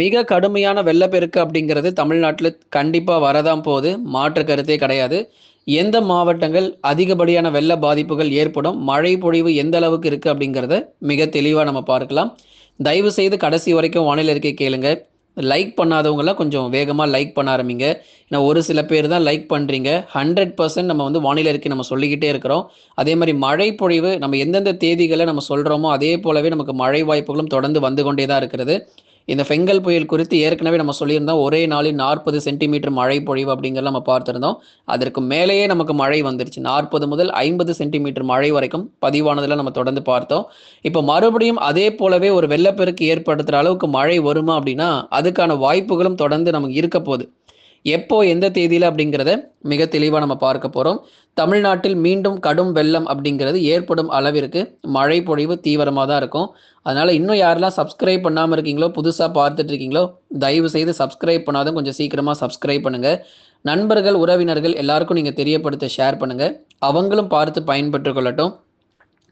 மிக கடுமையான வெள்ளப்பெருக்கு அப்படிங்கிறது தமிழ்நாட்டில் கண்டிப்பாக வரதான் போகுது. மாற்று கருத்தே கிடையாது. எந்த மாவட்டங்கள் அதிகப்படியான வெள்ள பாதிப்புகள் ஏற்படும் மழை பொழிவு எந்த அளவுக்கு இருக்குது அப்படிங்கிறத மிக தெளிவாக நம்ம பார்க்கலாம். தயவு செய்து கடைசி வரைக்கும் வானிலை இருக்கை கேளுங்க. லைக் பண்ணாதவங்களாம் கொஞ்சம் வேகமாக லைக் பண்ண ஆரம்பிங்க. ஏன்னா ஒரு சில பேர் தான் லைக் பண்ணுறீங்க ஹண்ட்ரட் பர்சன்ட் நம்ம வந்து வானிலை இருக்கை நம்ம சொல்லிக்கிட்டே இருக்கிறோம். அதே மாதிரி மழை பொழிவு நம்ம எந்தெந்த தேதிகளை நம்ம சொல்கிறோமோ அதே போலவே நமக்கு மழை வாய்ப்புகளும் தொடர்ந்து வந்து கொண்டே தான் இருக்கிறது. இந்த ஃபெங்கல் புயல் குறித்து ஏற்கனவே நம்ம சொல்லியிருந்தோம். ஒரே நாளில் நாற்பது சென்டிமீட்டர் மழை பொழிவு அப்படிங்கிறத நம்ம பார்த்துருந்தோம். அதற்கு மேலேயே நமக்கு மழை வந்துருச்சு. நாற்பது முதல் ஐம்பது சென்டிமீட்டர் மழை வரைக்கும் பதிவானதில் நம்ம தொடர்ந்து பார்த்தோம். இப்போ மறுபடியும் அதே போலவே ஒரு வெள்ளப்பெருக்கு ஏற்படுத்துகிற அளவுக்கு மழை வருமா அப்படின்னா அதுக்கான வாய்ப்புகளும் தொடர்ந்து நமக்கு இருக்க போகுது. எப்போ எந்த தேதியில் அப்படிங்கிறத மிக தெளிவாக நம்ம பார்க்க போகிறோம் தமிழ்நாட்டில் மீண்டும் கடும் வெள்ளம் அப்படிங்கிறது ஏற்படும் அளவிற்கு மழை பொழிவு தீவிரமாக தான் இருக்கும். அதனால் இன்னும் யாரெல்லாம் சப்ஸ்கிரைப் பண்ணாமல் இருக்கீங்களோ புதுசாக பார்த்துட்டு இருக்கீங்களோ தயவு செய்து சப்ஸ்கிரைப் பண்ணாதான் கொஞ்சம் சீக்கிரமாக சப்ஸ்கிரைப் பண்ணுங்கள் நண்பர்கள் உறவினர்கள் எல்லாருக்கும் நீங்கள் தெரியப்படுத்த ஷேர் பண்ணுங்கள் அவங்களும் பார்த்து பயன்பெற்று கொள்ளட்டும்.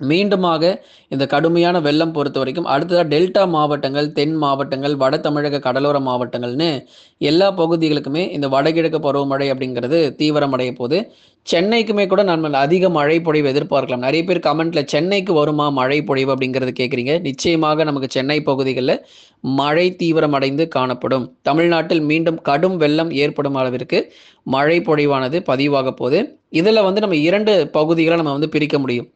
மீண்டுமாக இந்த கடுமையான வெள்ளம் பொறுத்த வரைக்கும் அடுத்ததாக டெல்டா மாவட்டங்கள் தென் மாவட்டங்கள் வட தமிழக கடலோர மாவட்டங்கள்னு எல்லா பகுதிகளுக்குமே இந்த வடகிழக்கு பருவமழை அப்படிங்கிறது தீவிரமடைய போது சென்னைக்குமே கூட நம்ம அதிக மழை பொழிவு எதிர்பார்க்கலாம். நிறைய பேர் கமெண்ட்ல சென்னைக்கு வருமா மழை பொழிவு அப்படிங்கிறது கேட்குறீங்க நிச்சயமாக நமக்கு சென்னை பகுதிகளில் மழை தீவிரமடைந்து காணப்படும். தமிழ்நாட்டில் மீண்டும் கடும் வெள்ளம் ஏற்படும் அளவிற்கு மழை பொழிவானது பதிவாக போகுது. இதில் வந்து நம்ம இரண்டு பகுதிகளை நம்ம வந்து பிரிக்க முடியும்.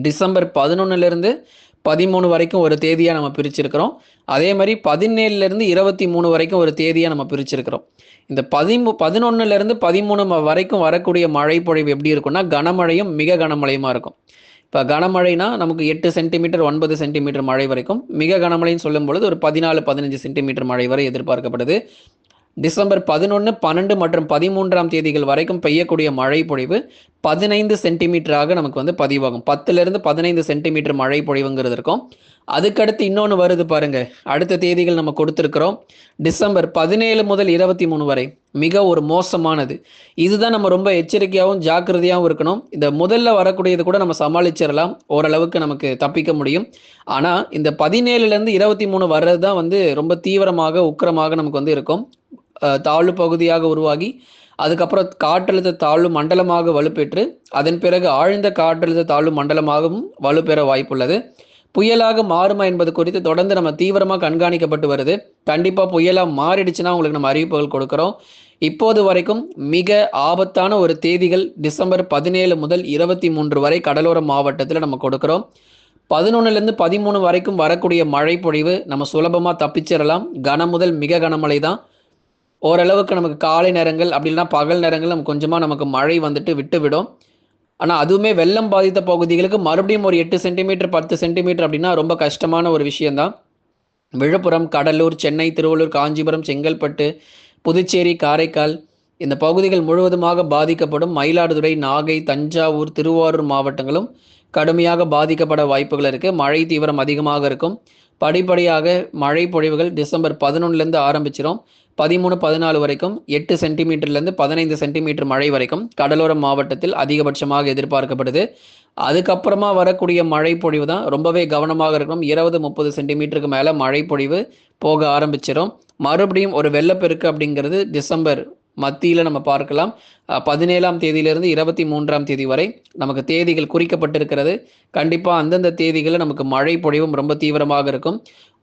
டிசம்பர் பதினொன்னுலேருந்து பதிமூணு வரைக்கும் ஒரு தேதியாக நம்ம பிரிச்சிருக்கிறோம். அதே மாதிரி பதினேழுலேருந்து இருபத்தி மூணு வரைக்கும் ஒரு தேதியாக நம்ம பிரிச்சிருக்கிறோம். இந்த பதிமூ பதினொன்னுலேருந்து பதிமூணு வரைக்கும் வரக்கூடிய மழை பொழிவு எப்படி இருக்கும்னா கனமழையும் மிக கனமழையுமா இருக்கும். இப்போ கனமழைனா நமக்கு எட்டு சென்டிமீட்டர் ஒன்பது சென்டிமீட்டர் மழை வரைக்கும் மிக கனமழைன்னு சொல்லும் பொழுது ஒரு பதினாலு பதினஞ்சு சென்டிமீட்டர் மழை வரை எதிர்பார்க்கப்படுது. டிசம்பர் பதினொன்று பன்னெண்டு மற்றும் பதிமூன்றாம் தேதிகள் வரைக்கும் பெய்யக்கூடிய மழை பொழிவு பதினைந்து சென்டிமீட்டராக நமக்கு வந்து பதிவாகும். பத்துலேருந்து பதினைந்து சென்டிமீட்டர் மழை பொழிவுங்கிறது இருக்கும். அதுக்கடுத்து இன்னொன்று வருது பாருங்க. அடுத்த தேதிகள் நம்ம கொடுத்துருக்குறோம். டிசம்பர் பதினேழு முதல் இருபத்தி மூணு வரை. மிக ஒரு மோசமானது. இதுதான் நம்ம ரொம்ப எச்சரிக்கையாகவும் ஜாக்கிரதையாகவும் இருக்கணும். இந்த முதல்ல வரக்கூடியது கூட நம்ம சமாளிச்சிடலாம். ஓரளவுக்கு நமக்கு தப்பிக்க முடியும். ஆனால் இந்த பதினேழுலேருந்து இருபத்தி மூணு வர்றது தான் வந்து ரொம்ப தீவிரமாக உக்கிரமாக நமக்கு வந்து இருக்கும். தாழ்வு பகுதியாக உருவாகி அதுக்கப்புறம் காற்றழுத்த தாழ்வு மண்டலமாக வலுப்பெற்று அதன் பிறகு ஆழ்ந்த காற்றழுத்த தாழ்வு மண்டலமாகவும் வலுப்பெற வாய்ப்புள்ளது. புயலாக மாறுமா என்பது குறித்து தொடர்ந்து நம்ம தீவிரமாக கண்காணிக்கப்பட்டு வருது. கண்டிப்பாக புயலாக மாறிடுச்சுன்னா உங்களுக்கு நம்ம அறிவிப்புகள் கொடுக்குறோம். இப்போது வரைக்கும் மிக ஆபத்தான ஒரு தேதிகள் டிசம்பர் பதினேழு முதல் இருபத்தி மூன்று வரை கடலோர மாவட்டத்தில் நம்ம கொடுக்குறோம். பதினொன்னுலேருந்து பதிமூணு வரைக்கும் வரக்கூடிய மழை பொழிவு நம்ம சுலபமாக தப்பிச்சிடலாம். கன முதல் மிக கனமழை தான். ஓரளவுக்கு நமக்கு காலை நேரங்கள் அப்படின்னா பகல் நேரங்கள் நமக்கு கொஞ்சமாக நமக்கு மழை வந்துட்டு விட்டுவிடும். ஆனால் அதுவுமே வெள்ளம் பாதித்த பகுதிகளுக்கு மறுபடியும் ஒரு எட்டு சென்டிமீட்டர் பத்து சென்டிமீட்டர் அப்படின்னா ரொம்ப கஷ்டமான ஒரு விஷயந்தான் விழுப்புரம் கடலூர் சென்னை திருவள்ளூர் காஞ்சிபுரம் செங்கல்பட்டு புதுச்சேரி காரைக்கால் இந்த பகுதிகள் முழுவதுமாக பாதிக்கப்படும். மயிலாடுதுறை நாகை தஞ்சாவூர் திருவாரூர் மாவட்டங்களும் கடுமையாக பாதிக்கப்பட வாய்ப்புகள் இருக்குது மழை தீவிரம் அதிகமாக இருக்கும். படிப்படியாக மழை பொழிவுகள் டிசம்பர் பதினொன்னுலேருந்து ஆரம்பிச்சிடும் பதிமூணு பதினாலு வரைக்கும் எட்டு சென்டிமீட்டர்லேருந்து பதினைந்து சென்டிமீட்டர் மழை வரைக்கும் கடலோர மாவட்டத்தில் அதிகபட்சமாக எதிர்பார்க்கப்படுது. அதுக்கப்புறமா வரக்கூடிய மழை பொழிவு தான் ரொம்பவே கவனமாக இருக்கும் இருபது முப்பது சென்டிமீட்டருக்கு மேலே மழை பொழிவு போக ஆரம்பிச்சிடும் மறுபடியும் ஒரு வெள்ளப்பெருக்கு அப்படிங்கிறது டிசம்பர் மத்தியில் நம்ம பார்க்கலாம். பதினேழாம் தேதியிலிருந்து இருபத்தி மூன்றாம் தேதி வரை நமக்கு தேதிகள் குறிக்கப்பட்டிருக்கிறது. கண்டிப்பாக அந்தந்த தேதிகளில் நமக்கு மழை பொழிவும் ரொம்ப தீவிரமாக இருக்கும்.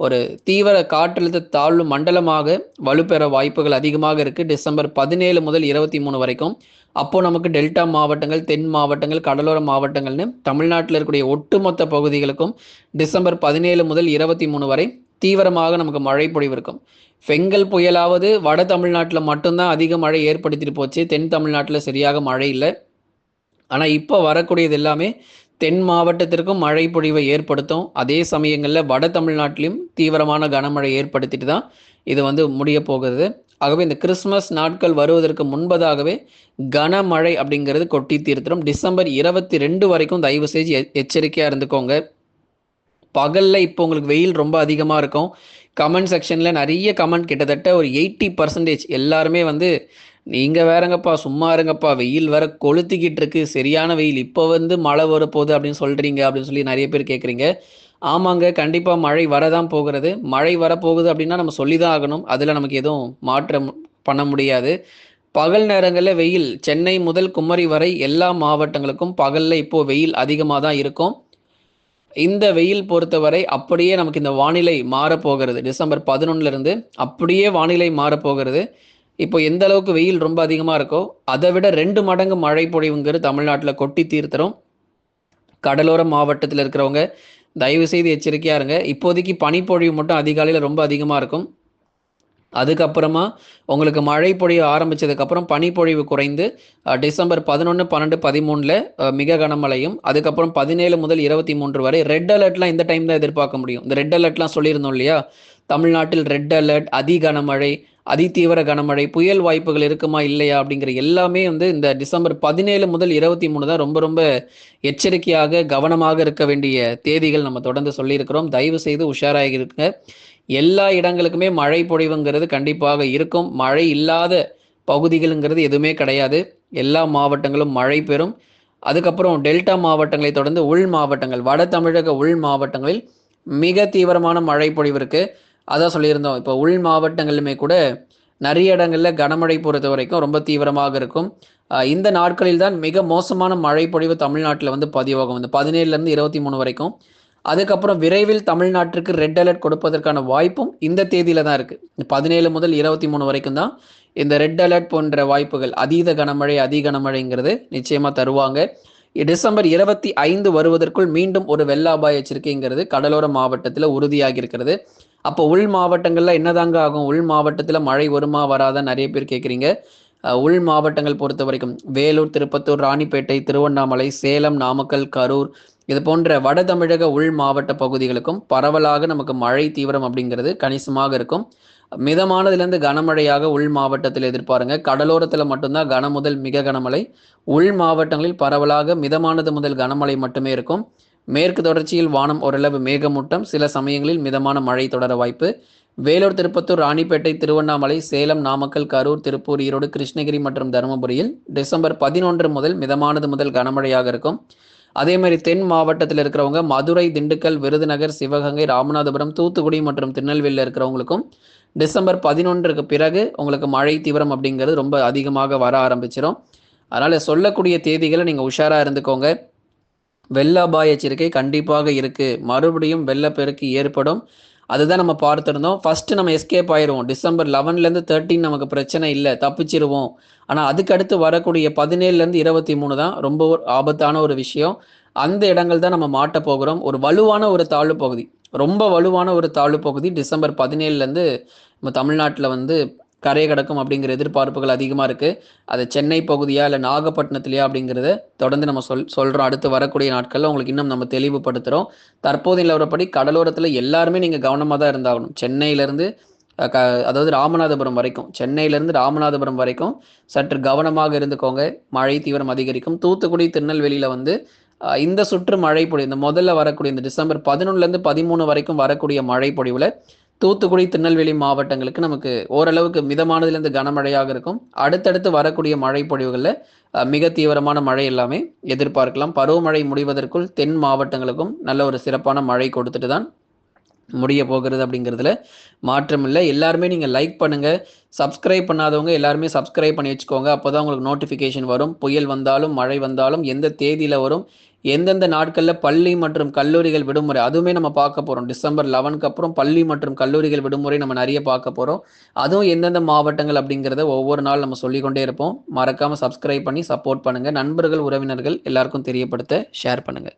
ஒரு தீவிர காற்றழுத்த தாழ்வு மண்டலமாக வலுப்பெற வாய்ப்புகள் அதிகமாக இருக்குது டிசம்பர் பதினேழு முதல் இருபத்தி மூணு வரைக்கும். அப்போ நமக்கு டெல்டா மாவட்டங்கள் தென் மாவட்டங்கள் கடலோர மாவட்டங்கள்னு தமிழ்நாட்டில் இருக்கக்கூடிய ஒட்டுமொத்த பகுதிகளுக்கும் டிசம்பர் பதினேழு முதல் இருபத்தி மூணு வரை தீவிரமாக நமக்கு மழை பொழிவு இருக்கும். ஃபெங்கல் புயலாவது வட தமிழ்நாட்டில் மட்டும்தான் அதிக மழை ஏற்படுத்திட்டு போச்சு. தென் தமிழ்நாட்டில் சரியாக மழை இல்லை. ஆனால் இப்போ வரக்கூடியது எல்லாமே தென் மாவட்டத்திற்கும் மழை பொழிவை ஏற்படுத்தும். அதே சமயங்களில் வட தமிழ்நாட்டிலும் தீவிரமான கனமழை ஏற்படுத்திட்டு தான் இது வந்து முடிய போகிறது ஆகவே இந்த கிறிஸ்மஸ் நாட்கள் வருவதற்கு முன்பதாகவே கனமழை அப்படிங்கிறது கொட்டி தீர்த்திடும் டிசம்பர் இருபத்தி ரெண்டு வரைக்கும் தயவு செஞ்சு எச்சரிக்கையாக இருந்துக்கோங்க. பகலில் இப்போ உங்களுக்கு வெயில் ரொம்ப அதிகமாக இருக்கும். கமெண்ட் செக்ஷனில் நிறைய கமெண்ட் கிட்டத்தட்ட ஒரு எயிட்டி பர்சன்டேஜ் எல்லாருமே வந்து நீங்கள் வேறங்கப்பா சும்மா இருங்கப்பா வெயில் வேற கொளுத்திக்கிட்டு இருக்கு சரியான வெயில் இப்போ வந்து மழை வரப்போகுது அப்படின்னு சொல்கிறீங்க அப்படின்னு சொல்லி நிறைய பேர் கேட்குறீங்க ஆமாங்க. கண்டிப்பாக மழை வரதான் போகிறது. மழை வரப்போகுது அப்படின்னா நம்ம சொல்லி தான் ஆகணும். அதில் நமக்கு எதுவும் மாற்றம் பண்ண முடியாது. பகல் நேரங்களில் வெயில் சென்னை முதல் குமரி வரை எல்லா மாவட்டங்களுக்கும் பகலில் இப்போது வெயில் அதிகமாக தான் இருக்கும். இந்த வெயில் பொறுத்தவரை அப்படியே நமக்கு இந்த வானிலை மாறப்போகிறது. டிசம்பர் 11 இருந்து அப்படியே வானிலை மாறப்போகிறது. இப்போ எந்த அளவுக்கு வெயில் ரொம்ப அதிகமாக இருக்கோ, அதை விட ரெண்டு மடங்கு மழை பொழிவுங்கிறது தமிழ்நாட்டில் கொட்டி தீர்த்துறோம் கடலோர மாவட்டத்தில் இருக்கிறவங்க தயவு செய்து எச்சரிக்கையாக இருங்க. இப்போதைக்கு பனிப்பொழிவு மட்டும் அதிகாலையில் ரொம்ப அதிகமாக இருக்கும். அதுக்கப்புறமா உங்களுக்கு மழை பொழிய ஆரம்பிச்சதுக்கப்புறம் பனிப்பொழிவு குறைந்து டிசம்பர் பதினொன்று பன்னெண்டு பதிமூணில் மிக கனமழையும், அதுக்கப்புறம் 17 முதல் 23 வரை ரெட் அலர்ட்லாம் இந்த டைம் தான் எதிர்பார்க்க முடியும். இந்த ரெட் அலர்ட்லாம் சொல்லியிருந்தோம் இல்லையா? தமிழ்நாட்டில் ரெட் அலர்ட், அதி கனமழை, அதிதீவிர கனமழை, புயல் வாய்ப்புகள் இருக்குமா? இல்லையா? அப்படிங்கிற எல்லாமே வந்து இந்த டிசம்பர் 17 முதல் 23 தான் ரொம்ப ரொம்ப எச்சரிக்கையாக, கவனமாக இருக்க வேண்டிய தேதிகள் நம்ம தொடர்ந்து சொல்லியிருக்கிறோம். தயவு செய்து உஷாராக இருக்க எல்லா இடங்களுக்குமே மழை பொழிவுங்கிறது கண்டிப்பாக இருக்கும். மழை இல்லாத பகுதிகள்ங்கிறது எதுவுமே கிடையாது. எல்லா மாவட்டங்களும் மழை பெறும். அதுக்கப்புறம் டெல்டா மாவட்டங்களை தொடர்ந்து உள் மாவட்டங்கள், வட தமிழக உள் மாவட்டங்களில் மிக தீவிரமான மழை பொழிவு இருக்கு. அதான் சொல்லியிருந்தோம். இப்போ உள் மாவட்டங்களிலுமே கூட நிறைய இடங்களில் கனமழை பொறுத்த வரைக்கும் ரொம்ப தீவிரமாக இருக்கும். இந்த நாட்களில் தான் மிக மோசமான மழை பொழிவு தமிழ்நாட்டில் வந்து பதிவாகும். இந்த 17லருந்து 23 வரைக்கும். அதுக்கப்புறம் விரைவில் தமிழ்நாட்டிற்கு ரெட் அலர்ட் கொடுப்பதற்கான வாய்ப்பும் இந்த தேதியில தான் இருக்கு. 17 முதல் 23 வரைக்கும் தான் இந்த ரெட் அலர்ட் போன்ற வாய்ப்புகள் அதீத கனமழை, அதி கனமழைங்கிறது நிச்சயமா தருவாங்க. டிசம்பர் 25 வருவதற்குள் மீண்டும் ஒரு வெள்ள அபாய எச்சரிக்கைங்கிறது கடலோர மாவட்டத்தில் உறுதியாகி இருக்கிறது. அப்போ உள் மாவட்டங்கள்ல என்னதாங்க ஆகும்? உள் மாவட்டத்தில் மழை வருமா? வராதா? நிறைய பேர் கேட்குறீங்க உள் மாவட்டங்கள் பொறுத்த வரைக்கும் வேலூர், திருப்பத்தூர், ராணிப்பேட்டை, திருவண்ணாமலை, சேலம், நாமக்கல், கரூர் இது போன்ற வட தமிழக உள் மாவட்ட பகுதிகளுக்கும் பரவலாக நமக்கு மழை தீவிரம் அப்படிங்கிறது கணிசமாக இருக்கும். மிதமானதிலிருந்து கனமழையாக உள் மாவட்டத்தில் எதிர்பாருங்க. கடலோரத்தில் மட்டும்தான் கன முதல் மிக கனமழை. உள் மாவட்டங்களில் பரவலாக மிதமானது முதல் கனமழை மட்டுமே இருக்கும். மேற்கு தொடர்ச்சியில் வானம் ஓரளவு மேகமூட்டம், சில சமயங்களில் மிதமான மழை தொடர வாய்ப்பு. வேலூர், திருப்பத்தூர், ராணிப்பேட்டை, திருவண்ணாமலை, சேலம், நாமக்கல், கரூர், திருப்பூர், ஈரோடு, கிருஷ்ணகிரி மற்றும் தருமபுரியில் டிசம்பர் 11 முதல் மிதமானது முதல் கனமழையாக இருக்கும். அதே மாதிரி தென் மாவட்டத்தில் இருக்கிறவங்க மதுரை, திண்டுக்கல், விருதுநகர், சிவகங்கை, ராமநாதபுரம், தூத்துக்குடி மற்றும் திருநெல்வேலியில் இருக்கிறவங்களுக்கும் டிசம்பர் 11க்கு பிறகு உங்களுக்கு மழை தீவிரம் அப்படிங்கிறது ரொம்ப அதிகமாக வர ஆரம்பிச்சிடும் அதனால் சொல்லக்கூடிய தேதிகளை நீங்கள் உஷாராக இருந்துக்கோங்க. வெள்ள அபாய எச்சரிக்கை கண்டிப்பாக இருக்குது மறுபடியும் வெள்ளப்பெருக்கு ஏற்படும். அதுதான் நம்ம பார்த்துருந்தோம் ஃபர்ஸ்ட் நம்ம எஸ்கேப் ஆயிடுவோம் டிசம்பர் 11லருந்து 13 நமக்கு பிரச்சனை இல்லை தப்பிச்சிருவோம். ஆனால் அதுக்கு அடுத்து வரக்கூடிய 17லருந்து 23 தான் ரொம்ப ஒரு ஆபத்தான ஒரு விஷயம். அந்த இடங்கள் தான் நம்ம மாட்ட போகிறோம். ஒரு வலுவான ஒரு தாழ்வு பகுதி. ரொம்ப வலுவான ஒரு தாழ்வு பகுதி டிசம்பர் 17லருந்து நம்ம தமிழ்நாட்டில் வந்து கரையை கடக்கும் அப்படிங்கிற எதிர்பார்ப்புகள் அதிகமாக இருக்குது அது சென்னை பகுதியா? இல்லை நாகப்பட்டினத்துலையா அப்படிங்கிறத தொடர்ந்து நம்ம சொல் சொல்கிறோம் அடுத்து வரக்கூடிய நாட்களில் உங்களுக்கு இன்னும் நம்ம தெளிவுபடுத்துகிறோம் தற்போது நிலவரப்படி கடலோரத்தில் எல்லாருமே நீங்கள் கவனமாக தான் இருந்தாகணும். சென்னையிலேருந்து க அதாவது ராமநாதபுரம் வரைக்கும். சென்னையிலேருந்து ராமநாதபுரம் வரைக்கும் சற்று கவனமாக இருந்துக்கோங்க. மழை தீவிரம் அதிகரிக்கும். தூத்துக்குடி, திருநெல்வேலியில் வந்து இந்த சுற்று மழை பொழிவு இந்த முதல்ல வரக்கூடிய இந்த டிசம்பர் 11லருந்து 13 வரைக்கும் வரக்கூடிய மழை பொழிவில் தூத்துக்குடி, திருநெல்வேலி மாவட்டங்களுக்கு நமக்கு ஓரளவுக்கு மிதமானதுலேருந்து கனமழையாக இருக்கும். அடுத்தடுத்து வரக்கூடிய மழை பொழிவுகளில் மிக தீவிரமான மழை எல்லாமே எதிர்பார்க்கலாம். பருவமழை முடிவதற்குள் தென் மாவட்டங்களுக்கும் நல்ல ஒரு சிறப்பான மழை கொடுத்துட்டு தான் முடிய போகிறது அப்படிங்கிறதுல மாற்றம் இல்லை எல்லாருமே நீங்கள் லைக் பண்ணுங்கள் சப்ஸ்கிரைப் பண்ணாதவங்க எல்லாருமே சப்ஸ்கிரைப் பண்ணி வச்சுக்கோங்க. அப்பதான் உங்களுக்கு நோட்டிஃபிகேஷன் வரும். புயல் வந்தாலும், மழை வந்தாலும் எந்த தேதியில் வரும், எந்தெந்த நாட்களில் பள்ளி மற்றும் கல்லூரிகள் விடுமுறை அதுவுமே நம்ம பார்க்க போகிறோம் டிசம்பர் 11க்கு அப்புறம் பள்ளி மற்றும் கல்லூரிகள் விடுமுறை நம்ம நிறைய பார்க்க போகிறோம் அதுவும் எந்தெந்த மாவட்டங்கள் அப்படிங்கிறத ஒவ்வொரு நாள் நம்ம சொல்லிக்கொண்டே இருப்போம். மறக்காமல் சப்ஸ்கிரைப் பண்ணி சப்போர்ட் பண்ணுங்கள் நண்பர்கள், உறவினர்கள் எல்லாருக்கும் தெரியப்படுத்த ஷேர் பண்ணுங்கள்